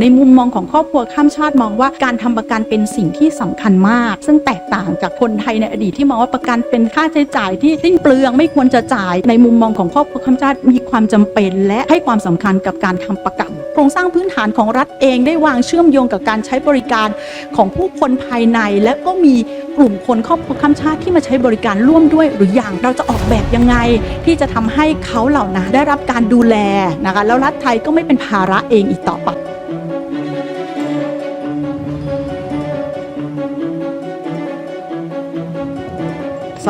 ในมุมมองของครอบครัวข้ามชาติมองว่าการทำประกันเป็นสิ่งที่สำคัญมาก ซึ่งแตกต่างจากคนไทยในอดีตที่มองว่าประกันเป็นค่าใช้จ่ายที่สิ้นเปลืองไม่ควรจะจ่าย ในมุมมองของครอบครัวข้ามชาติมีความจำเป็น และให้ความสำคัญกับการทำประกันโครงสร้างพื้นฐานของรัฐเองได้วางเชื่อมโยงกับการใช้บริการของผู้คนภายใน และก็มีกลุ่มคนครอบครัวข้ามชาติที่มาใช้บริการร่วมด้วยหรืออย่างเราจะออกแบบยังไง ที่จะทำให้เขาเหล่านั้นได้รับการดูแลนะคะแล้วรัฐไทยก็ไม่เป็นภาระเองอีกต่อไป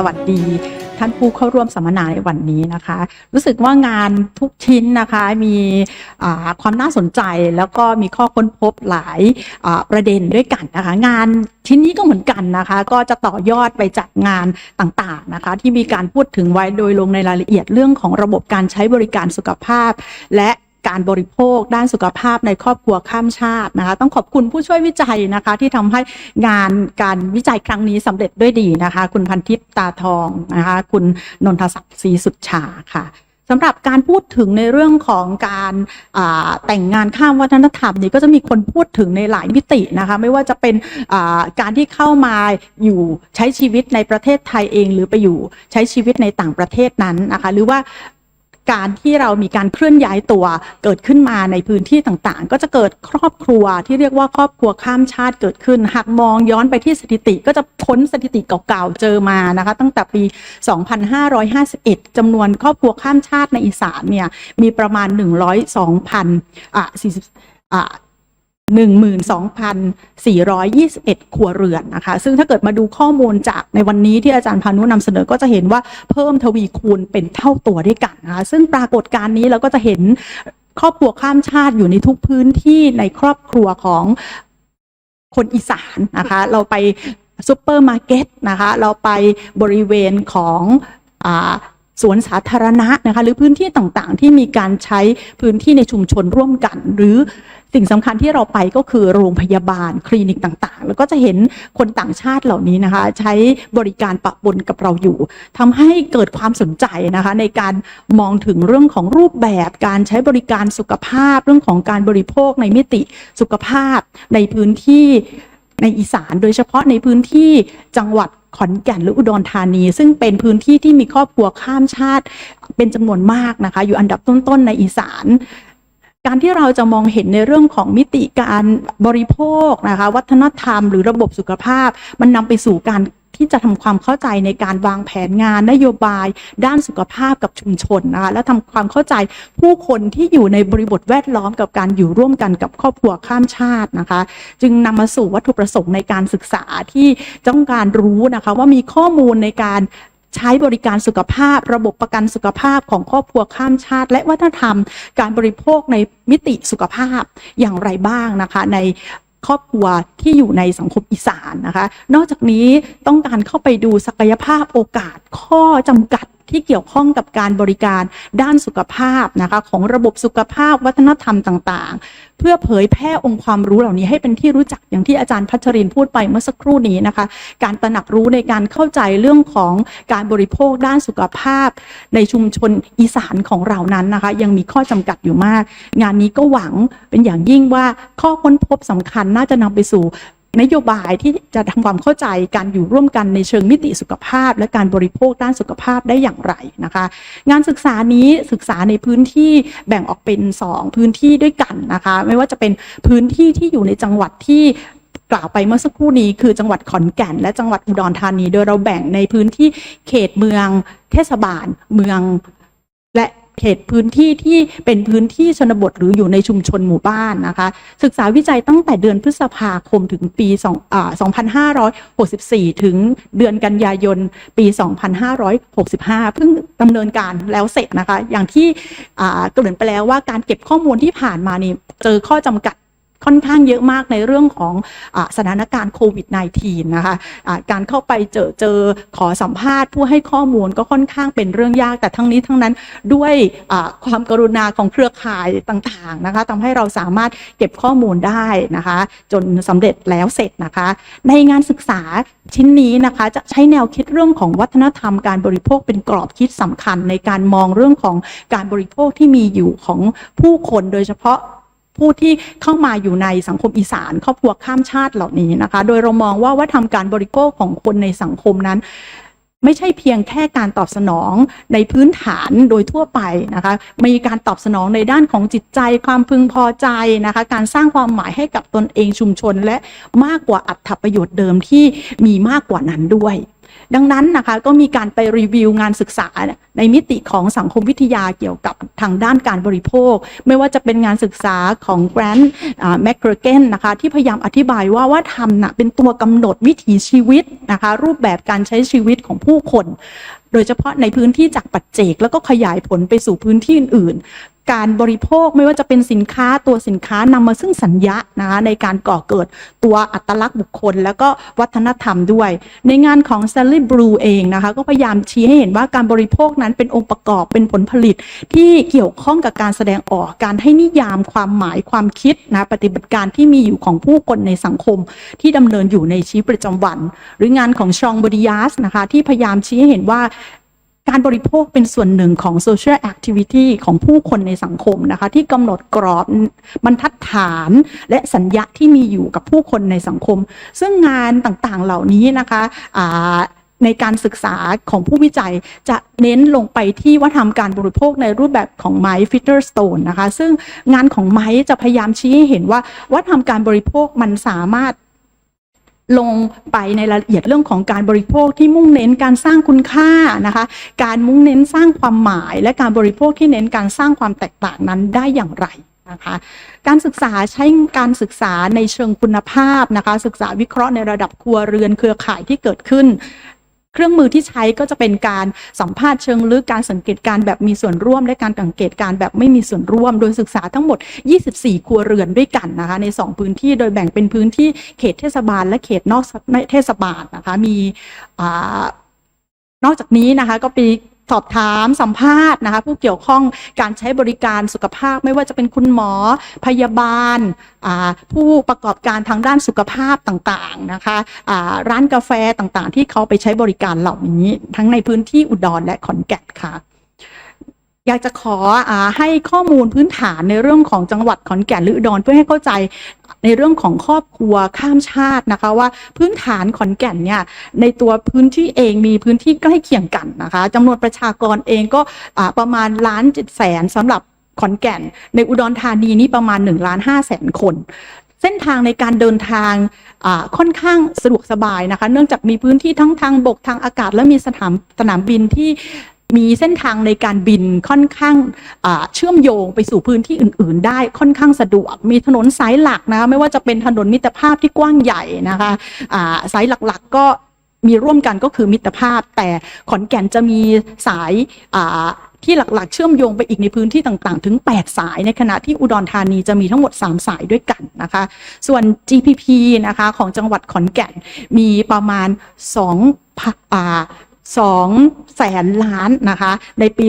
สวัสดี ท่านผู้เข้าร่วมสัมมนาในวันนี้นะคะ รู้สึกว่างานทุกชิ้นนะคะมีความน่าสนใจแล้วก็มีข้อค้นพบหลายประเด็นด้วยกันนะคะ งานชิ้นนี้ก็เหมือนกันนะคะ ก็จะต่อยอดไปจากงานต่างๆนะคะ ที่มีการพูดถึงไว้โดยลงในรายละเอียดเรื่องของระบบการใช้บริการสุขภาพ และ การบริโภคด้านสุขภาพในครอบครัวข้ามชาตินะคะ ต้องขอบคุณผู้ช่วยวิจัยนะคะ ที่ทำให้งานการวิจัยครั้งนี้สำเร็จด้วยดีนะคะ คุณพันทิพย์ตาทองนะคะ คุณนนทศักดิ์ศรีสุดชาค่ะสำหรับการพูดถึงในเรื่องของการาแต่งงานข้ามวัฒนธรรมนี่ก็จะมีคนพูดถึงในหลายมิตินะคะ ไม่ว่าจะเป็นาการที่เข้ามาอยู่ใช้ชีวิตในประเทศไทยเอง หรือไปอยู่ใช้ชีวิตในต่างประเทศนั้นนะคะ หรือว่า การที่เรามีการเคลื่อนย้ายตัวเกิดขึ้นมาในพื้นที่ต่างๆ ก็จะเกิดครอบครัวที่เรียกว่าครอบครัวข้ามชาติเกิดขึ้น หากมองย้อนไปที่สถิติก็จะค้นสถิติเก่าๆเจอมานะคะ ตั้งแต่ปี 2551จำนวนครอบครัวข้ามชาติในอีสานเนี่ยมีประมาณ 102,000อะ40อะ 12,421 ครัวเรือนนะคะ ซึ่งถ้าเกิดมาดูข้อมูลจากในวันนี้ที่อาจารย์พานุนำเสนอก็จะเห็นว่าเพิ่มทวีคูณเป็นเท่าตัวด้วยกันนะคะ ซึ่งปรากฏการณ์นี้เราก็จะเห็นครอบครัวข้ามชาติอยู่ในทุกพื้นที่ในครอบครัวของคนอีสานนะคะ เราไปซูเปอร์มาร์เก็ตนะคะ เราไปบริเวณของอสวนสาธารณะนะคะ หรือพื้นที่ต่างๆ ที่มีการใช้พื้นที่ในชุมชนร่วมกัน หรือ สิ่งสำคัญที่เราไปก็คือโรงพยาบาลคลินิกต่างๆ แล้วก็จะเห็นคนต่างชาติเหล่านี้นะคะ ใช้บริการปะปนกับเราอยู่ทำให้เกิดความสนใจนะคะ ในการมองถึงเรื่องของรูปแบบการใช้บริการสุขภาพ เรื่องของการบริโภคในมิติสุขภาพในพื้นที่ในอีสานโดยเฉพาะในพื้นที่จังหวัดขอนแก่นหรืออุดรธานี ซึ่งเป็นพื้นที่ที่มีครอบครัวข้ามชาติเป็นจำนวนมากนะคะ อยู่อันดับต้นๆในอีสาน การที่เราจะมองเห็นในเรื่องของมิติการบริโภคนะคะ วัฒนธรรมหรือระบบสุขภาพ มันนำไปสู่การที่จะทำความเข้าใจในการวางแผนงานนโยบาย ด้านสุขภาพกับชุมชนนะคะและทำความเข้าใจผู้คนที่อยู่ในบริบทแวดล้อมกับการอยู่ร่วมกันกับครอบครัวข้ามชาตินะคะ จึงนำมาสู่วัตถุประสงค์ในการศึกษาที่ต้องการรู้นะคะว่ามีข้อมูลในการ ใช้บริการสุขภาพ ระบบประกันสุขภาพของครอบครัวข้ามชาติ และวัฒนธรรม การบริโภคในมิติสุขภาพอย่างไรบ้างนะคะ ในครอบครัวที่อยู่ในสังคมอีสานนะคะ นอกจากนี้ต้องการเข้าไปดูศักยภาพโอกาสข้อจำกัด ที่เกี่ยวข้องกับการบริการด้านสุขภาพนะคะของระบบสุขภาพวัฒนธรรมต่างๆ เพื่อเผยแพร่องค์ความรู้เหล่านี้ให้เป็นที่รู้จักอย่างที่อาจารย์พัชรินพูดไปเมื่อสักครู่นี้นะคะ การตระหนักรู้ในการเข้าใจเรื่องของการบริโภคด้านสุขภาพ ในชุมชนอีสานของเรานั้นนะคะ ยังมีข้อจำกัดอยู่มาก งานนี้ก็หวังเป็นอย่างยิ่งว่าข้อค้นพบสำคัญน่าจะนำไปสู่ นโยบายที่จะทำความเข้าใจการอยู่ร่วมกันในเชิงมิติสุขภาพ และการบริโภคด้านสุขภาพได้อย่างไรนะคะ งานศึกษานี้ศึกษาในพื้นที่แบ่งออกเป็น 2 พื้นที่ด้วยกันนะคะ ไม่ว่าจะเป็นพื้นที่ที่อยู่ในจังหวัดที่กล่าวไปเมื่อสักครู่นี้คือจังหวัดขอนแก่น และจังหวัดอุดรธานี โดยเราแบ่งในพื้นที่เขตเมืองเทศบาล เมือง เขตพื้นที่ที่เป็นพื้นที่ชนบทหรืออยู่ในชุมชนหมู่บ้านนะคะ ศึกษาวิจัยตั้งแต่เดือนพฤษภาคมถึงปี2 2564 ถึงเดือนกันยายนปี 2565 เพิ่งดำเนินการแล้วเสร็จนะคะ อย่างที่เกริ่นไปแล้วว่าการเก็บข้อมูลที่ผ่านมานี่เจอข้อจำกัด ค่อนข้างเยอะมากในเรื่องของอสถานการณ์โควิด -19 นะคะะการเข้าไปเจอเจอขอสัมภาษณ์ ผู้ให้ข้อมูลก็ค่อนข้างเป็นเรื่องยาก แต่ทั้งนี้ทั้งนั้นด้วยความกรุณาของเครือข่ายต่างๆนะคะทำให้เราสามารถเก็บข้อมูลได้นะคะ จนสำเร็จแล้วเสร็จนะคะ ในงานศึกษาชิ้นนี้นะคะจะใช้แนวคิดเรื่องของวัฒนธรรมการบริโภคเป็นกรอบคิดสำคัญในการมองเรื่องของการบริโภคที่มีอยู่ของผู้คนโดยเฉพาะ ผู้ที่เข้ามาอยู่ในสังคมอีสานครอบครัวข้ามชาติเหล่านี้นะคะ โดยเรามองว่าวัฒนธรรมการบริโภคของคนในสังคมนั้นไม่ใช่เพียงแค่การตอบสนองในพื้นฐานโดยทั่วไปนะคะ มีการตอบสนองในด้านของจิตใจความพึงพอใจนะคะ การสร้างความหมายให้กับตนเองชุมชน และมากกว่าอัตถประโยชน์เดิมที่มีมากกว่านั้นด้วย ดังนั้นนะคะก็มีการไปรีวิวงานศึกษาในมิติของสังคมวิทยาเกี่ยวกับทางด้านการบริโภค ไม่ว่าจะเป็นงานศึกษาของแกรนด์แมคเกรเกนนะคะที่พยายามอธิบายว่าว่าทำนะเป็นตัวกำหนดวิถีชีวิตนะคะรูปแบบการใช้ชีวิตของผู้คน โดยเฉพาะในพื้นที่จากปัจเจก แล้วก็ขยายผลไปสู่พื้นที่อื่น การบริโภคไม่ว่าจะเป็นสินค้าตัวสินค้านำมาซึ่งสัญญานะคะในการก่อเกิดตัวอัตลักษณ์บุคคล แล้วก็วัฒนธรรมด้วย ในงานของ Sally Blue เองนะคะก็พยายามชี้ให้เห็นว่าการบริโภคนั้นเป็นองค์ประกอบเป็นผลผลิต ที่เกี่ยวข้องกับการแสดงออกการให้นิยามความหมายความคิดนะปฏิบัติการที่มีอยู่ของผู้คนในสังคม ที่ดำเนินอยู่ในชีวิตประจำวัน หรืองานของชองบริยัสนะคะที่พยายามชี้ให้เห็นว่า การบริโภคเป็นส่วนหนึ่งของ social activity ของผู้คนในสังคมนะคะที่กำหนดกรอบบรรทัดฐานและสัญญาที่มีอยู่กับผู้คนในสังคม ซึ่งงานต่างๆเหล่านี้นะคะในการศึกษาของผู้วิจัยจะเน้นลงไปที่วัฒนธรรมการบริโภคในรูปแบบของไมค์ฟิตเตอร์สโตนนะคะซึ่งงานของไมค์จะพยายามชี้ให้เห็นว่าวัฒนธรรมการบริโภคมันสามารถ ลงไปในรายละเอียดเรื่องของการบริโภคที่มุ่งเน้นการสร้างคุณค่านะคะ การมุ่งเน้นสร้างความหมาย และการบริโภคที่เน้นการสร้างความแตกต่างนั้นได้อย่างไรนะคะการศึกษาใช้การศึกษาในเชิงคุณภาพนะคะศึกษาวิเคราะห์ในระดับครัวเรือนเครือข่ายที่เกิดขึ้น เครื่องมือที่ใช้ก็จะเป็นการสัมภาษณ์เชิงลึกการสังเกตการแบบมีส่วนร่วม และการสังเกตการแบบไม่มีส่วนร่วม โดยศึกษาทั้งหมด 24 ครัวเรือนด้วยกันนะคะใน 2 พื้นที่โดยแบ่งเป็นพื้นที่เขตเทศบาล และเขตนอกเทศบาลนะคะมีอนอกจากนี้นะคะก็ไป สอบถามสัมภาษณ์นะคะผู้เกี่ยวข้องการใช้บริการสุขภาพ ไม่ว่าจะเป็นคุณหมอพยาบาล ผู้ประกอบการทางด้านสุขภาพต่างๆนะคะร้านกาแฟต่างๆ ที่เขาไปใช้บริการเหล่านี้ ทั้งในพื้นที่อุดรและขอนแก่นค่ะ อยากจะขออให้ข้อมูลพื้นฐานในเรื่องของจังหวัดขอนแก่นหรืออุดรเพื่อให้เข้าใจในเรื่องของครอบครัวข้ามชาตินะคะ ว่าพื้นฐานขอนแก่นเนี่ยในตัวพื้นที่เองมีพื้นที่ใกล้เคียงกันนะคะจำนวนประชากรเองก็ประมาณล้านเจ็ดแสนสำหรับขอนแก่น ในอุดรธานีนี่ประมาณ1ล้าน5แสนคน เส้นทางในการเดินทางค่อนข้างสะดวกสบายนะคะ เนื่องจากมีพื้นที่ทั้งทางบกทางอากาศ และมีสนามสนามบินที่ มีเส้นทางในการบินค่อนข้างเชื่อมโยงไปสู่พื้นที่อื่น ๆ ได้ค่อนข้างสะดวก มีถนนสายหลักนะไม่ว่าจะเป็นถนนมิตรภาพที่กว้างใหญ่นะคะสายหลักๆก็มีร่วมกันก็คือมิตรภาพ แต่ขอนแก่นจะมีสายที่หลักๆ เชื่อมโยงไปอีกในพื้นที่ต่างๆ ถึง 8 สายในขณะที่อุดรธานีจะมีทั้งหมด 3 สายด้วยกันนะคะ ส่วน GPP นะคะของจังหวัดขอนแก่นมีประมาณ2พันอ่า 2แสนล้านนะคะในปี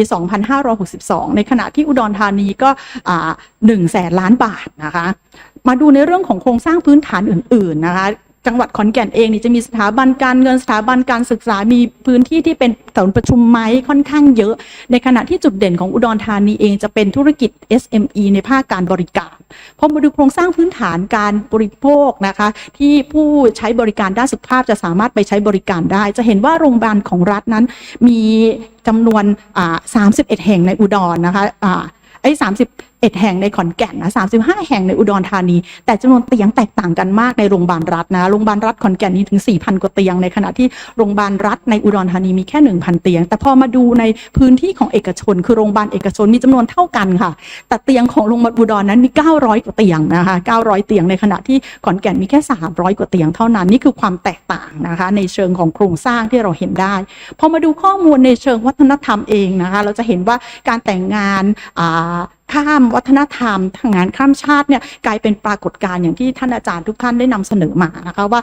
2562 ในขณะที่อุดรธานีก็อ่า1แสนล้านบาทนะคะมาดูในเรื่องของโครงสร้างพื้นฐานอื่นๆนะคะ จังหวัดขอนแก่นเองนี่จะมีสถาบันการเงินสถาบันการศึกษามีพื้นที่ที่เป็นศูนย์ประชุมไม้ค่อนข้างเยอะ ในขณะที่จุดเด่นของอุดรธานีเองจะเป็นธุรกิจ SME ในภาคการบริการพอมาดูโครงสร้างพื้นฐานการบริโภคนะคะ ที่ผู้ใช้บริการด้านสุขภาพจะสามารถไปใช้บริการได้ จะเห็นว่าโรงพยาบาลของรัฐนั้นมีจำนวน 31 แห่งในอุดรนะคะอ่าไอ้ส เอ็ดแห่งในขอนแก่นนะสามสิบห้าแห่งในอุดรธานี แต่จำนวนเตียงแตกต่างกันมากในโรงพยาบาลรัฐนะโรงพยาบาลรัฐขอนแก่นนี้ถึงสี่พันกว่าเตียงในขณะที่โรงพยาบาลรัฐในอุดรธานีมีแค่หนึ่งพันเตียง แต่พอมาดูในพื้นที่ของเอกชน คือโรงพยาบาลเอกชนมีจำนวนเท่ากันค่ะ แต่เตียงของโรงพยาบาลอุดรนั้นมี 900 กว่าเตียงนะคะ 900 เตียงในขณะที่ขอนแก่นมีแค่ 300 กว่าเตียงเท่านั้นนี่คือความแตกต่างนะคะ ในเชิงของโครงสร้างที่เราเห็นได้พอมาดูข้อมูลในเชิงวัฒนธรรมเองนะคะ เราจะเห็นว่าการแต่งงานอ่า ข้ามวัฒนธรรมทางงานข้ามชาติเนี่ยกลายเป็นปรากฏการณ์อย่างที่ท่านอาจารย์ทุกท่านได้นำเสนอมานะคะว่า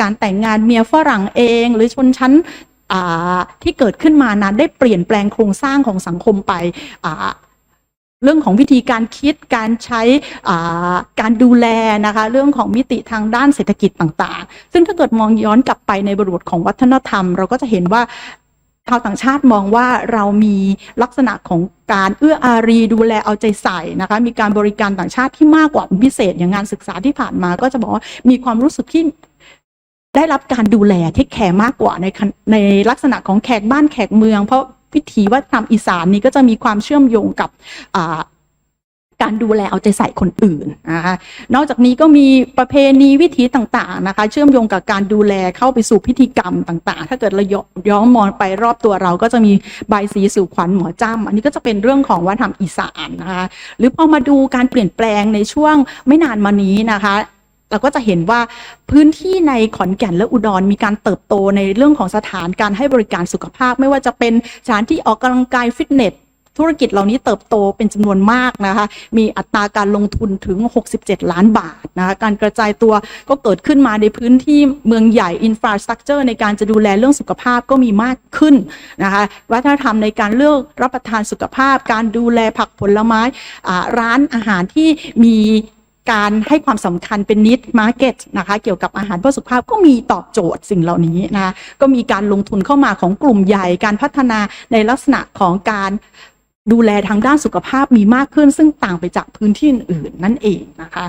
การแต่งงานเมียฝรั่งเอง หรือชนชั้นที่เกิดขึ้นมานั้นได้เปลี่ยนแปลงโครงสร้างของสังคมไปเรื่องของวิธีการคิดการใช้การดูแลนะคะเรื่องของมิติทางด้านเศรษฐกิจต่าง ๆ ซึ่งถ้าเกิดมองย้อนกลับไปในบริบทของวัฒนธรรม เราก็จะเห็นว่า ชาวต่างชาติมองว่าเรามีลักษณะของการเอื้ออารีดูแลเอาใจใส่นะคะมีการบริการต่างชาติที่มากกว่าพิเศษอย่างงานศึกษาที่ผ่านมา ก็จะบอกว่ามีความรู้สึกที่ได้รับการดูแลที่แขมากกว่าในในลักษณะของแขกบ้านแขกเมือง เพราะพิธีวัฒนธรรมอีสานนี้ก็จะมีความเชื่อมโยงกับ การดูแลเอาใจใส่คนอื่นนะคะนอกจากนี้ก็มีประเพณีวิถีต่างๆนะคะ เชื่อมโยงกับการดูแลเข้าไปสู่พิธีกรรมต่างๆ ถ้าเกิดเราย้อนมองไปรอบตัวเราก็จะมีใบสีสู่ขวัญหมอจ้ำอันนี้ก็จะเป็นเรื่องของวัฒนธรรมอีสานนะคะหรือพอมาดูการเปลี่ยนแปลงในช่วงไม่นานมานี้นะคะเราก็จะเห็นว่าพื้นที่ในขอนแก่นและอุดรมีการเติบโตในเรื่องของสถานการให้บริการสุขภาพ ไม่ว่าจะเป็นสถานที่ออกกำลังกายฟิตเนส ธุรกิจเหล่านี้เติบโตเป็นจำนวนมากนะคะ มีอัตราการลงทุนถึง 67 ล้านบาทนะคะ การกระจายตัวก็เกิดขึ้นมาในพื้นที่เมืองใหญ่อินฟราสตรักเจอร์ในการจะดูแลเรื่องสุขภาพก็มีมากขึ้นนะคะ วัฒนธรรมในการเลือกรับประทานสุขภาพ การดูแลผักผลไม้อาร้านอาหารที่มีการให้ความสำคัญเป็นนิดมาร์เก็ตนะคะเกี่ยวกับอาหารเพื่อสุขภาพก็มีตอบโจทย์สิ่งเหล่านี้นะะก็มีการลงทุนเข้ามาของกลุ่มใหญ่ การพัฒนาในลักษณะของการ ดูแลทางด้านสุขภาพมีมากขึ้น ซึ่งต่างไปจากพื้นที่อื่นๆนั่นเองนะคะ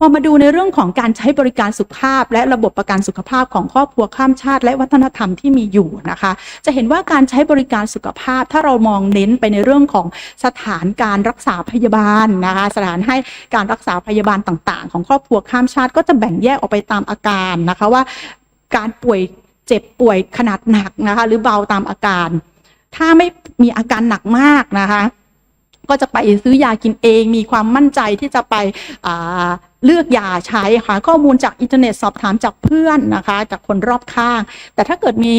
พอมาดูในเรื่องของการใช้บริการสุขภาพ และระบบประกันสุขภาพของครอบครัวข้ามชาติ และวัฒนธรรมที่มีอยู่นะคะ จะเห็นว่าการใช้บริการสุขภาพ ถ้าเรามองเน้นไปในเรื่องของสถานการรักษาพยาบาลนะคะสถานให้การรักษาพยาบาลต่างๆ ของครอบครัวข้ามชาติ ก็จะแบ่งแยกออกไปตามอาการนะคะว่า การป่วยเจ็บป่วยขนาดหนักนะคะหรือเบาตามอาการ ถ้าไม่มีอาการหนักมากนะคะ ก็จะไปซื้อยากินเอง มีความมั่นใจที่จะไปอ่า เลือกยาใช้ค่ะข้อมูลจากอินเทอร์เน็ตสอบถามจากเพื่อนนะคะจากคนรอบข้าง แต่ถ้าเกิดมี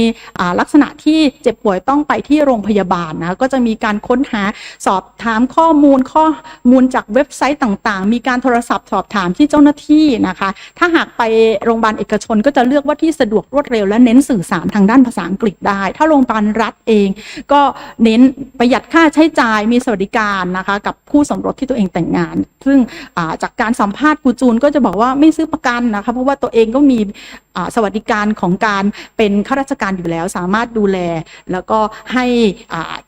ลักษณะที่เจ็บป่วยต้องไปที่โรงพยาบาลนะก็จะมีการค้นหาสอบถามข้อมูลข้อมูลจากเว็บไซต์ต่างๆ มีการโทรศัพท์สอบถามที่เจ้าหน้าที่นะคะ ถ้าหากไปโรงพยาบาลเอกชนก็จะเลือกว่าที่สะดวกรวดเร็วและเน้นสื่อสารทางด้านภาษาอังกฤษได้ ถ้าโรงพยาบาลรัฐเอง ก็เน้นประหยัดค่าใช้จ่ายมีสวัสดิการนะคะกับคู่สมรสที่ตัวเองแต่งงาน ซึ่งจากการสัมภาษณ์รูจูนก็จะบอกว่าไม่ซื้อประกันนะคะเพราะว่าตัวเองก็มีสวัสดิการของการเป็นข้าราชการอยู่แล้ว สามารถดูแล แล้วก็ให้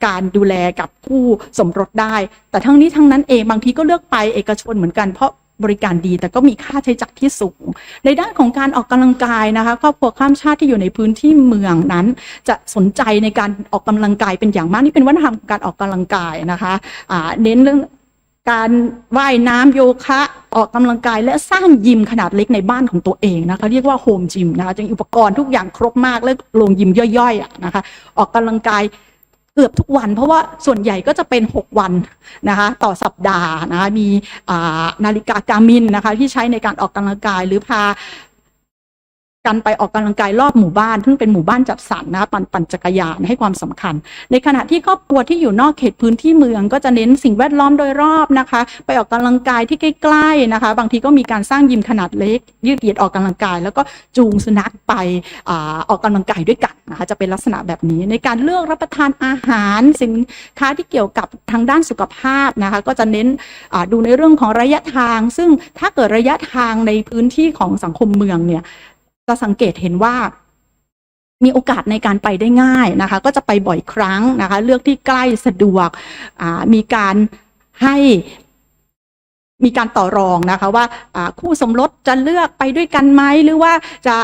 การดูแลกับคู่สมรสได้ แต่ทั้งนี้ทั้งนั้นเองบางทีก็เลือกไปเอกชนเหมือนกันเพราะบริการดีแต่ก็มีค่าใช้จ่ายที่สูง ในด้านของการออกกำลังกายนะคะครอบครัวข้ามชาติที่อยู่ในพื้นที่เมืองนั้น จะสนใจในการออกกำลังกายเป็นอย่างมากนี่เป็นวัฒนธรรมการออกกำลังกายนะคะเน้นเรื่อง การว่ายน้ำโยคะออกกำลังกายและสร้างยิมขนาดเล็กในบ้านของตัวเองนะคะเรียกว่าโฮมจิมนะคะจะมีอุปกรณ์ทุกอย่างครบมากและโรงยิมย่อยๆนะคะออกกำลังกายเกือบทุกวัน เพราะว่าส่วนใหญ่ก็จะเป็น 6 วันนะคะต่อสัปดาห์นะคะมีนาฬิกาการมินนะคะที่ใช้ในการออกกำลังกายหรือพา กันไปออกกำลังกายรอบหมู่บ้านซึ่งเป็นหมู่บ้านจัดสรรนะคะปั่นปั่นจักรยานให้ความสำคัญ ในขณะที่ครอบครัวที่อยู่นอกเขตพื้นที่เมืองก็จะเน้นสิ่งแวดล้อมโดยรอบนะคะ ไปออกกำลังกายที่ใกล้ๆนะคะ บางทีก็มีการสร้างยิมขนาดเล็ก ยืดเหยียดออกกำลังกาย แล้วก็จูงสุนัขไปอออกกำลังกายด้วยกันนะคะจะเป็นลักษณะแบบนี้ ในการเลือกรับประทานอาหารสินค้าที่เกี่ยวกับทางด้านสุขภาพนะคะ ก็จะเน้นดูในเรื่องของระยะทาง ซึ่งถ้าเกิดระยะทางในพื้นที่ของสังคมเมืองเนี่ย จะสังเกตเห็นว่า มีโอกาสในการไปได้ง่ายนะคะ ก็จะไปบ่อยครั้งนะคะ เลือกที่ใกล้สะดวกอ่ามีการให้มีการต่อรองนะคะว่าอ่าคู่สมรสจะเลือกไปด้วยกันไหมหรือว่าจะ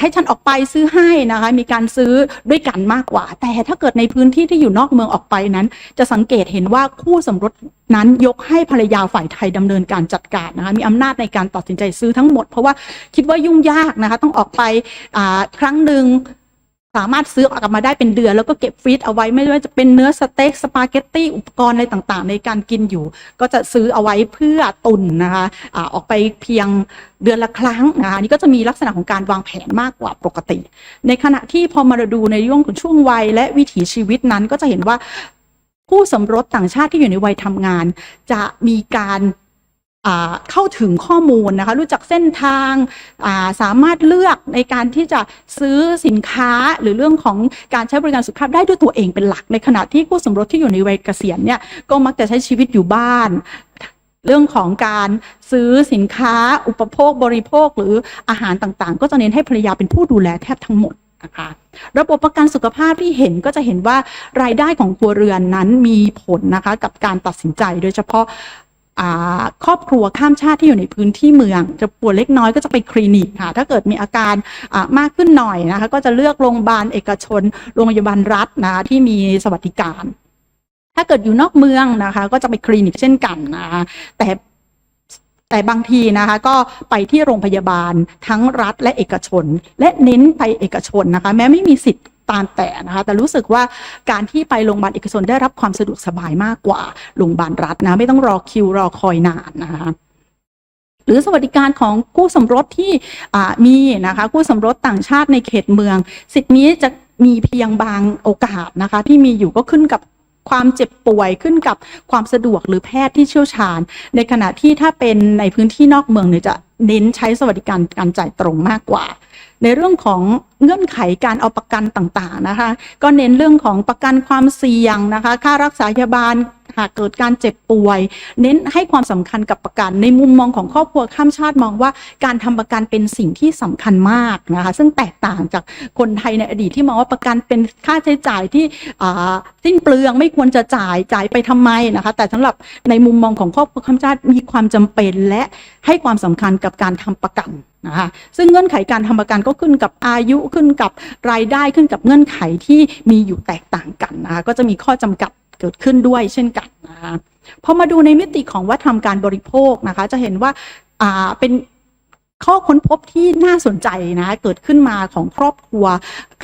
ให้ฉันออกไปซื้อให้นะคะ มีการซื้อด้วยกันมากกว่า แต่ถ้าเกิดในพื้นที่ที่อยู่นอกเมืองออกไปนั้น จะสังเกตเห็นว่าคู่สมรสนั้นยกให้ภรรยาฝ่ายไทยดำเนินการจัดการนะคะมีอำนาจในการตัดสินใจซื้อทั้งหมด เพราะว่าคิดว่ายุ่งยากนะคะ ต้องออกไปครั้งหนึ่ง สามารถซื้อกลับมาได้เป็นเดือน แล้วก็เก็บฟรีซเอาไว้ไม่ว่าจะเป็นเนื้อสเต็กสปาเกตตี้อุปกรณ์อะไรต่างๆ ในการกินอยู่ ก็จะซื้อเอาไว้เพื่อตุนนะคะอาออกไปเพียงเดือนละครั้งนะคะอันนี่ก็จะมีลักษณะของการวางแผนมากกว่าปกติ ในขณะที่พอมาดูในช่วงของช่วงวัยและวิถีชีวิตนั้นก็จะเห็นว่าผู้สมรสต่างชาติที่อยู่ในวัยทำงาน จะมีการ เข้าถึงข้อมูลนะคะรู้จักเส้นทางาสามารถเลือกในการที่จะซื้อสินค้าหรือเรื่องของการใช้บริการสุขภาพได้ด้วยตัวเองเป็นหลัก ในขณะที่คู่สมรสที่อยู่ในวัยเกษียณเนี่ยก็มักจะใช้ชีวิตอยู่บ้านเรื่องของการซื้อสินค้าอุปโภคบริโภคหรืออาหารต่างๆ ก็จะเน้นให้ภรรยาเป็นผู้ดูแลแทบทั้งหมดนะคะระบบประกันสุขภาพที่เห็นก็จะเห็นว่ารายได้ของครัวเรือนนั้นมีผลนะคะกับการตัดสินใจโดยเฉพาะ ครอบครัวข้ามชาติที่อยู่ในพื้นที่เมือง จะป่วยเล็กน้อยก็จะไปคลินิกค่ะ ถ้าเกิดมีอาการมากขึ้นหน่อยนะคะก็จะเลือกโรงพยาบาลเอกชน โรงพยาบาลรัฐนะคะที่มีสวัสดิการ ถ้าเกิดอยู่นอกเมืองนะคะ ก็จะไปคลินิกเช่นกันนะคะแต่แต่บางทีนะคะก็ไปที่โรงพยาบาลทั้งรัฐและเอกชน และเน้นไปเอกชนนะคะ แม้ไม่มีสิทธิ์ ตามแต่นะคะแต่รู้สึกว่าการที่ไปโรงพยาบาลเอกชนได้รับความสะดวกสบายมากกว่าโรงพยาบาลรัฐนะไม่ต้องรอคิวรอคอยนานนะคะหรือสวัสดิการของคู่สมรสที่มีนะคะคู่สมรสต่างชาติในเขตเมือง สิทธินี้จะมีเพียงบางโอกาสนะคะที่มีอยู่ก็ขึ้นกับความเจ็บป่วยขึ้นกับความสะดวกหรือแพทย์ที่เชี่ยวชาญ ในขณะที่ถ้าเป็นในพื้นที่นอกเมืองเนี่ยจะเน้นใช้สวัสดิการการจ่ายตรงมากกว่า ในเรื่องของเงื่อนไขการเอาประกันต่างๆนะคะ ก็เน้นเรื่องของประกันความเสี่ยงนะคะ ค่ารักษาพยาบาล หากเกิดการเจ็บป่วย เน้นให้ความสำคัญกับประกัน ในมุมมองของครอบครัวข้ามชาติมองว่าการทำประกันเป็นสิ่งที่สำคัญมากนะคะซึ่งแตกต่างจากคนไทยในอดีตที่มองว่าประกันเป็นค่าใช้จ่ายที่สิ้นเปลืองไม่ควรจะจ่ายจ่ายไปทำไมนะคะแต่สำหรับในมุมมองของครอบครัวข้ามชาติมีความจำเป็นและให้ความสำคัญกับการทำประกันนะคะซึ่งเงื่อนไขการทำประกันก็ขึ้นกับอายุขึ้นกับรายได้ขึ้นกับเงื่อนไขที่มีอยู่แตกต่างกันนะคะก็จะมีข้อจำกัด เกิดขึ้นด้วยเช่นกันนะคะพอมาดูในมิติของวัฒนธรรมการบริโภคนะคะ จะเห็นว่าอ่าเป็นข้อค้นพบที่น่าสนใจนะคะเกิดขึ้นมาของครอบครัว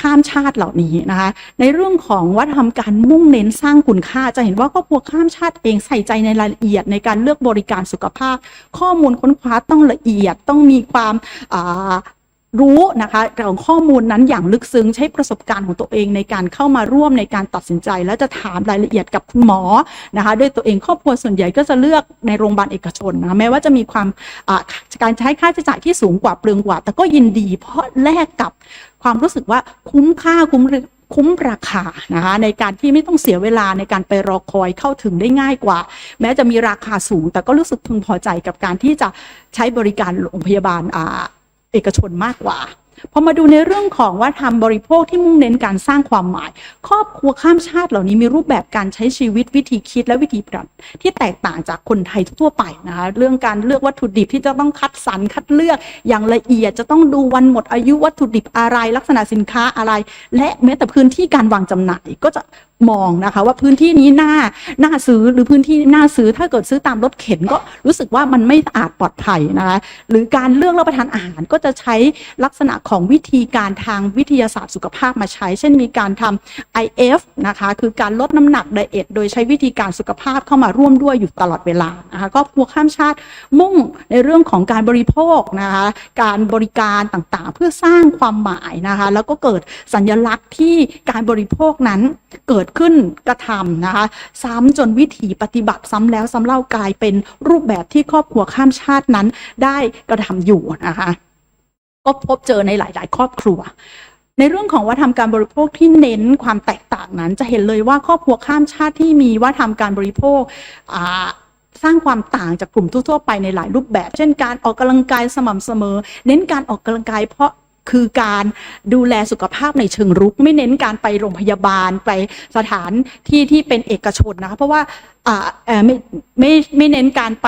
ข้ามชาติเหล่านี้นะคะ ในเรื่องของวัฒนธรรมการมุ่งเน้นสร้างคุณค่า จะเห็นว่าครอบครัวข้ามชาติเองใส่ใจในรายละเอียดในการเลือกบริการสุขภาพ ข้อมูลค้นคว้าต้องละเอียดต้องมีความ รู้นะคะของข้อมูลนั้นอย่างลึกซึ้งใช้ประสบการณ์ของตัวเองในการเข้ามาร่วมในการตัดสินใจ และจะถามรายละเอียดกับคุณหมอนะคะด้วยตัวเองครอบครัวส่วนใหญ่ก็จะเลือกในโรงพยาบาลเอกชนนะคะแม้ว่าจะมีความการใช้ค่าใช้จ่ายที่สูงกว่าเปลืองกว่า แต่ก็ยินดีเพราะแลกกับความรู้สึกว่าคุ้มค่าคุ้มคุ้มราคานะคะในการที่ไม่ต้องเสียเวลาในการไปรอคอยเข้าถึงได้ง่ายกว่า แม้จะมีราคาสูง แต่ก็รู้สึกพึงพอใจกับการที่จะใช้บริการโรงพยาบาลอ่า เอกชนมากกว่าพอมาดูในเรื่องของว่าทำบริโภคที่มุ่งเน้นการสร้างความหมาย ครอบครัวข้ามชาติเหล่านี้มีรูปแบบการใช้ชีวิตวิธีคิดและวิธีปรับที่แตกต่างจากคนไทยทั่วไปนะคะเรื่องการเลือกวัตถุดิบที่จะต้องคัดสรรคัดเลือกอย่างละเอียดจะต้องดูวันหมดอายุวัตถุดิบอะไร ลักษณะสินค้าอะไร และแม้แต่พื้นที่การวางจำหน่ายก็จะ มองนะคะ ว่าพื้นที่นี้น่าน่าซื้อหรือพื้นที่น่าซื้อถ้าเกิดซื้อตามรถเข็นก็รู้สึกว่ามันไม่สะอาดปลอดภัยนะคะหรือการเลือกรับประทานอาหารก็จะใช้ลักษณะของวิธีการทางวิทยาศาสตร์สุขภาพมาใช้ เช่นมีการทำ IF นะคะคือการลดน้ำหนักไดเอทโดยใช้วิธีการสุขภาพเข้ามาร่วมด้วยอยู่ตลอดเวลานะคะก็พวข้ามชาติมุ่งในเรื่องของการบริโภคนะคะการบริการต่างๆ เพื่อสร้างความหมายนะคะแล้วก็เกิดสัญลักษณ์ที่การบริโภคนั้นเกิดขึ้นกระทำนะคะ ซ้ำจนวิถีปฏิบัติซ้ำแล้วซ้ำเล่ากลายเป็นรูปแบบที่ครอบครัวข้ามชาตินั้นได้กระทำอยู่นะคะก็พบเจอในหลาย ๆ ครอบครัวในเรื่องของวัฒนธรรมการบริโภคที่เน้นความแตกต่างนั้น จะเห็นเลยว่าครอบครัวข้ามชาติที่มีวัฒนธรรมการบริโภคสร้างความต่างจากกลุ่มทั่วๆไปในหลายรูปแบบ เช่นการออกกำลังกายสม่ำเสมอ เน้นการออกกำลังกายเพราะ คือการดูแลสุขภาพในเชิงรุก ไม่เน้นการไปโรงพยาบาลไปสถานที่ที่เป็นเอกชนนะคะเพราะว่าไม่ไม่ไม่เน้นการไป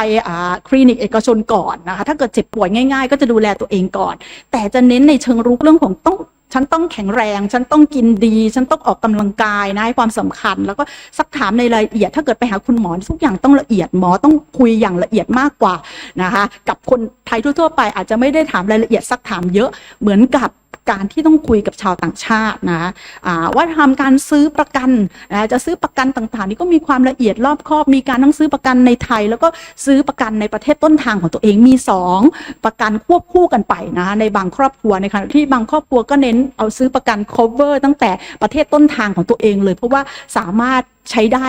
คลินิกเอกชนก่อนนะคะถ้าเกิดเจ็บป่วยง่าย ๆ ก็จะดูแลตัวเองก่อน แต่จะเน้นในเชิงรุกเรื่องของต้อง ฉันต้องแข็งแรง ฉันต้องกินดี ฉันต้องออกกำลังกายนะให้ความสำคัญ แล้วก็สักถามในรายละเอียด ถ้าเกิดไปหาคุณหมอทุกอย่างต้องละเอียดหมอต้องคุยอย่างละเอียดมากกว่านะคะ กับคนไทยทั่วๆไปอาจจะไม่ได้ถามรายละเอียดสักถามเยอะเหมือนกับ การที่ต้องคุยกับชาวต่างชาตินะอ่าว่าทำการซื้อประกันนะจะซื้อประกันต่างๆ นี่ก็มีความละเอียดรอบคอบมีการทั้งซื้อประกันในไทย แล้วก็ซื้อประกันในประเทศต้นทางของตัวเองมีสองประกันควบคู่กันไปนะคะในบางครอบครัวในขณะที่บางครอบครัวก็เน้นเอาซื้อประกัน cover ตั้งแต่ประเทศต้นทางของตัวเองเลย เพราะว่าสามารถ ใช้ได้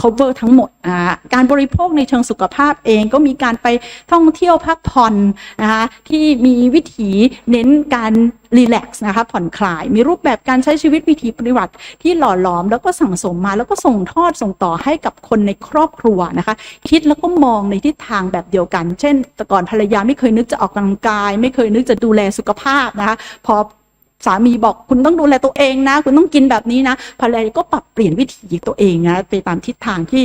cover ทั้งหมดอ่าการบริโภคในเชิงสุขภาพเองก็มีการไปท่องเที่ยวพักผ่อนนะคะที่มีวิถีเน้นการรีแลกซ์นะคะผ่อนคลาย มีรูปแบบการใช้ชีวิตวิถีปฏิบัติที่หล่อหลอม แล้วก็สั่งสมมาแล้วก็ส่งทอดส่งต่อให้กับคนในครอบครัวนะคะคิดแล้วก็มองในทิศทางแบบเดียวกัน เช่น แต่ก่อนภรรยาไม่เคยนึกจะออกกำลังกาย ไม่เคยนึกจะดูแลสุขภาพนะคะพอ สามีบอกคุณต้องดูแลตัวเองนะ คุณต้องกินแบบนี้นะภรรยาก็ปรับเปลี่ยนวิถีตัวเองนะไปตามทิศทางที่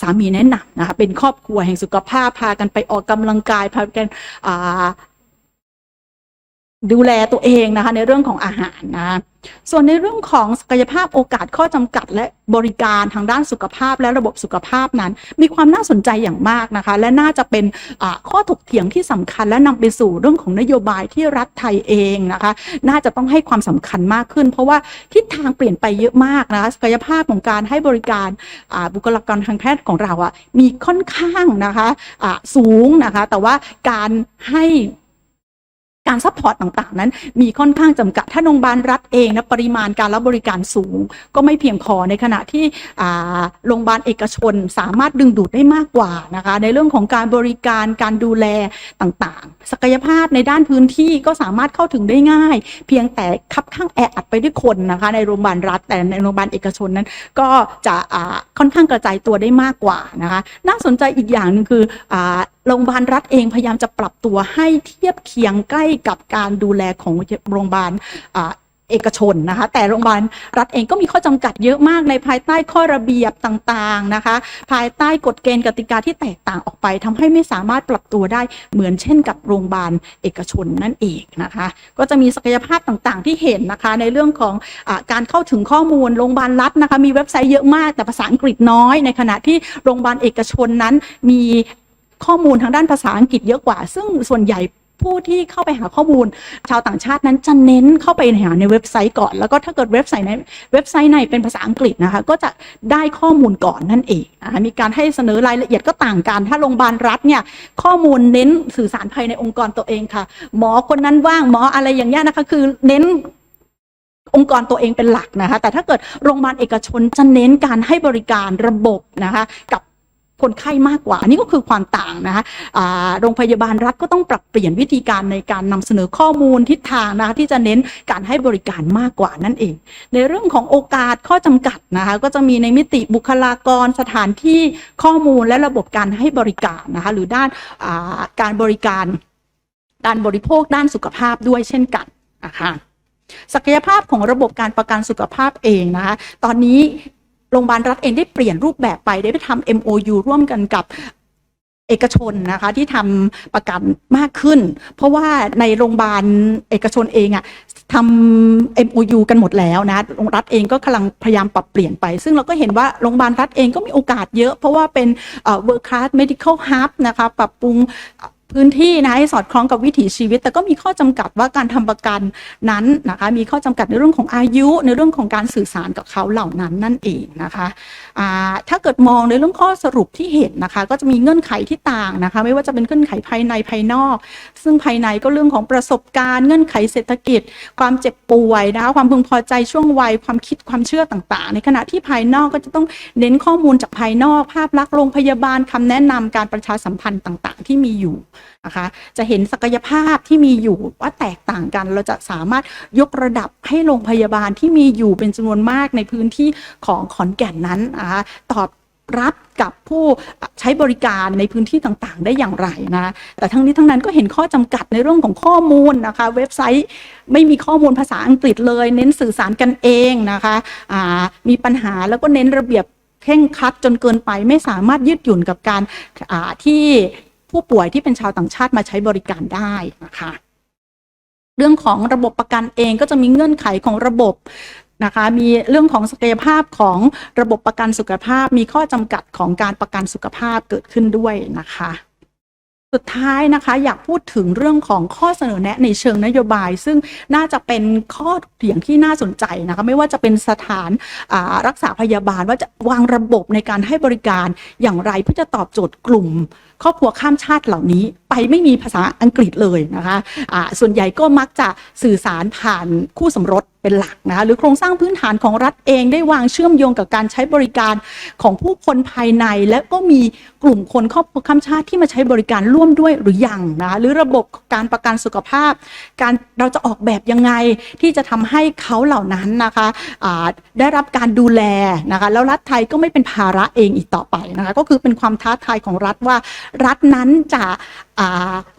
สามีแนะนำนะคะเป็นครอบครัวแห่งสุขภาพพากันไปออกกำลังกายพากัน ดูแลตัวเองนะคะในเรื่องของอาหารนะส่วนในเรื่องของศักยภาพโอกาสข้อจำกัด และบริการทางด้านสุขภาพและระบบสุขภาพนั้น มีความน่าสนใจอย่างมากนะคะ และน่าจะเป็นข้อถกเถียงที่สำคัญ และนำไปสู่เรื่องของนโยบายที่รัฐไทยเองนะคะ น่าจะต้องให้ความสำคัญมากขึ้น เพราะว่าทิศทางเปลี่ยนไปเยอะมากนะคะศักยภาพของการให้บริการบุคลากรทางแพทย์ของเราอะมีค่อนข้างนะคะอ่าสูงนะคะ แต่ว่าการให้ การซัพพอร์ตต่างๆ นั้น มีค่อนข้างจำกัด ถ้าโรงพยาบาลรัฐเองนะปริมาณการรับบริการสูง ก็ไม่เพียงพอในขณะที่โรงพยาบาลเอกชนสามารถดึงดูดได้มากกว่านะคะในเรื่องของการบริการการดูแลต่างๆ ศักยภาพในด้านพื้นที่ก็สามารถเข้าถึงได้ง่าย เพียงแต่คับข้างแออัดไปด้วยคนนะคะในโรงพยาบาลรัฐ แต่ในโรงพยาบาลเอกชนนั้น ก็จะค่อนข้างกระจายตัวได้มากกว่านะคะน่าสนใจอีกอย่างหนึงคืออ โรงพยาบาลรัฐเองพยายามจะปรับตัวให้เทียบเคียงใกล้กับการดูแลของโรงพยาบาลเอกชนนะคะแต่โรงพยาบาลรัฐเองก็มีข้อจำกัดเยอะมากในภายใต้ข้อระเบียบต่างๆนะคะภายใต้กฎเกณฑ์กติกาที่แตกต่างออกไปทำให้ไม่สามารถปรับตัวได้เหมือนเช่นกับโรงพยาบาลเอกชนนั่นเองนะคะก็จะมีศักยภาพต่างๆ ที่เห็นนะคะในเรื่องของอการเข้าถึงข้อมูลโรงพยาบาลรัฐนะคะมีเว็บไซต์เยอะมากแต่ภาษาอังกฤษน้อย ในขณะที่โรงพยาบาลเอกชนนั้นมี ข้อมูลทางด้านภาษาอังกฤษเยอะกว่า ซึ่งส่วนใหญ่ผู้ที่เข้าไปหาข้อมูล ชาวต่างชาตินั้นจะเน้นเข้าไปหาในเว็บไซต์ก่อน แล้วก็ถ้าเกิดเว็บไซต์ในเว็บไซต์ในเป็นภาษาอังกฤษนะคะ ก็จะได้ข้อมูลก่อนนั่นเองนะคะมีการให้เสนอรายละเอียดก็ต่างกัน ถ้าโรงพยาบาลรัฐเนี่ยข้อมูลเน้นสื่อสารภายในองค์กรตัวเองค่ะ หมอคนนั้นว่างหมออะไรอย่างเงี้ยนะคะ คือเน้นองค์กรตัวเองเป็นหลักนะคะ แต่ถ้าเกิดโรงพยาบาลเอกชนจะเน้นการให้บริการระบบนะคะ กับ คนไข้มากกว่า อันนี้ก็คือความต่างนะคะโรงพยาบาลรัฐก็ต้องปรับเปลี่ยนวิธีการในการนำเสนอข้อมูลทิศทางนะคะที่จะเน้นการให้บริการมากกว่านั่นเอง ในเรื่องของโอกาสข้อจำกัดนะคะก็จะมีในมิติบุคลากรสถานที่ข้อมูลและระบบการให้บริการนะคะหรือด้านาการบริการการบริโภคด้านสุขภาพด้วยเช่นกันนะคะศักยภาพของระบบการประกันสุขภาพเองนะคะ ตอนนี้ โรงพยาบาลรัฐเองได้เปลี่ยนรูปแบบไปได้ไปทำ MOU ร่วมกันกับเอกชนนะคะที่ทำประกันมากขึ้น เพราะว่าในโรงพยาบาลเอกชนเองอะทำ MOU กันหมดแล้วนะโรงรัฐเองก็กำลังพยายามปรับเปลี่ยนไป ซึ่งเราก็เห็นว่าโรงพยาบาลรัฐเองก็มีโอกาสเยอะ เพราะว่าเป็นเอ่อ world class medical hub นะคะ ปรับปรุง พื้นที่นะให้สอดคล้องกับวิถีชีวิต แต่ก็มีข้อจำกัดว่าการทำประกันนั้นนะคะมีข้อจำกัดในเรื่องของอายุ ในเรื่องของการสื่อสารกับเขาเหล่านั้นนั่นเองนะคะถ้าเกิดมองในเรื่องข้อสรุปที่เห็นนะคะ ก็จะมีเงื่อนไขที่ต่างนะคะ ไม่ว่าจะเป็นเงื่อนไขภายในภายนอก ซึ่งภายในก็เรื่องของประสบการณ์เงื่อนไขเศรษฐกิจ ความเจ็บป่วยนะคะความพึงพอใจช่วงวัยความคิดความเชื่อต่างๆ ในขณะที่ภายนอกก็จะต้องเน้นข้อมูลจากภายนอก ภาพลักษณ์โรงพยาบาลคำแนะนำการประชาสัมพันธ์ต่าง ๆ ที่มีอยู่นะคะ จะเห็นศักยภาพที่มีอยู่ว่าแตกต่างกัน เราจะสามารถยกระดับให้โรงพยาบาลที่มีอยู่เป็นจำนวนมากในพื้นที่ของขอนแก่นนั้นนะคะตอบรับกับผู้ใช้บริการในพื้นที่ต่างๆ ได้อย่างไรนะ แต่ทั้งนี้ทั้งนั้นก็เห็นข้อจำกัดในเรื่องของข้อมูลนะคะ เว็บไซต์ไม่มีข้อมูลภาษาอังกฤษเลย เน้นสื่อสารกันเองนะคะมีปัญหาแล้วก็เน้นระเบียบเคร่งครัดจนเกินไปไม่สามารถยืดหยุ่นกับการที่ ผู้ป่วยที่เป็นชาวต่างชาติมาใช้บริการได้นะคะเรื่องของระบบประกันเองก็จะมีเงื่อนไขของระบบนะคะมีเรื่องของศักยภาพของระบบประกันสุขภาพ มีข้อจำกัดของการประกันสุขภาพเกิดขึ้นด้วยนะคะ สุดท้ายนะคะอยากพูดถึงเรื่องของข้อเสนอแนะในเชิงนโยบาย ซึ่งน่าจะเป็นข้อเถียงที่น่าสนใจนะคะไม่ว่าจะเป็นสถานารักษาพยาบาลว่าจะวางระบบในการให้บริการอย่างไรเพื่อจะตอบโจทย์กลุ่มครอบครัวข้ามชาติเหล่านี้ไปไม่มีภาษาอังกฤษเลยนะคะอ่าส่วนใหญ่ก็มักจะสื่อสารผ่านคู่สมรสเป็นหลักนะคะหรือโครงสร้างพื้นฐานของรัฐเองได้วางเชื่อมโยงกับการใช้บริการของผู้คนภายใน และก็มีกลุ่มคนครอบครัวข้ามชาติที่มาใช้บริการร่วมด้วยหรือยังนะคะหรือระบบการประกันสุขภาพ การเราจะออกแบบยังไงที่จะทำให้เขาเหล่านั้นนะคะได้รับการดูแลนะคะแล้วรัฐไทยก็ไม่เป็นภาระเองอีกต่อไปนะคะก็คือเป็นความท้าทายของรัฐว่ารัฐนั้นจะ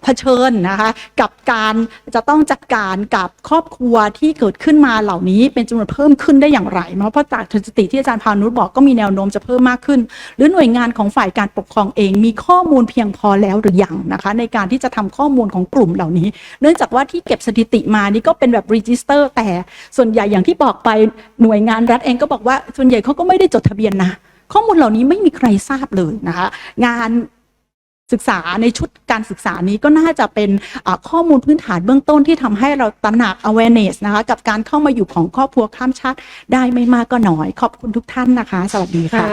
เผชิญนะคะกับการจะต้องจัดการกับครอบครัวที่เกิดขึ้นมาเหล่านี้เป็นจำนวนเพิ่มขึ้นได้อย่างไรเนาะเพราะจากสถิติที่อาจารย์พานุชบอกก็มีแนวโน้มจะเพิ่มมากขึ้น หรือหน่วยงานของฝ่ายการปกครองเองมีข้อมูลเพียงพอแล้วหรือยังนะคะในการที่จะทำข้อมูลของกลุ่มเหล่านี้ เนื่องจากว่าที่เก็บสถิติมานี่ก็เป็นแบบรีจิสเตอร์แต่ส่วนใหญ่อย่างที่บอกไปหน่วยงานรัฐเองก็บอกว่าส่วนใหญ่เขาก็ไม่ได้จดทะเบียนนะข้อมูลเหล่านี้ไม่มีใครทราบเลยนะคะงาน ศึกษาในชุดการศึกษานี้ก็น่าจะเป็นข้อมูลพื้นฐานเบื้องต้นที่ทำให้เราตระหนัก awareness นะคะกับการเข้ามาอยู่ของครอบครัวข้ามชาติได้ไม่มากก็น้อย ขอบคุณทุกท่านนะคะ สวัสดีค่ะ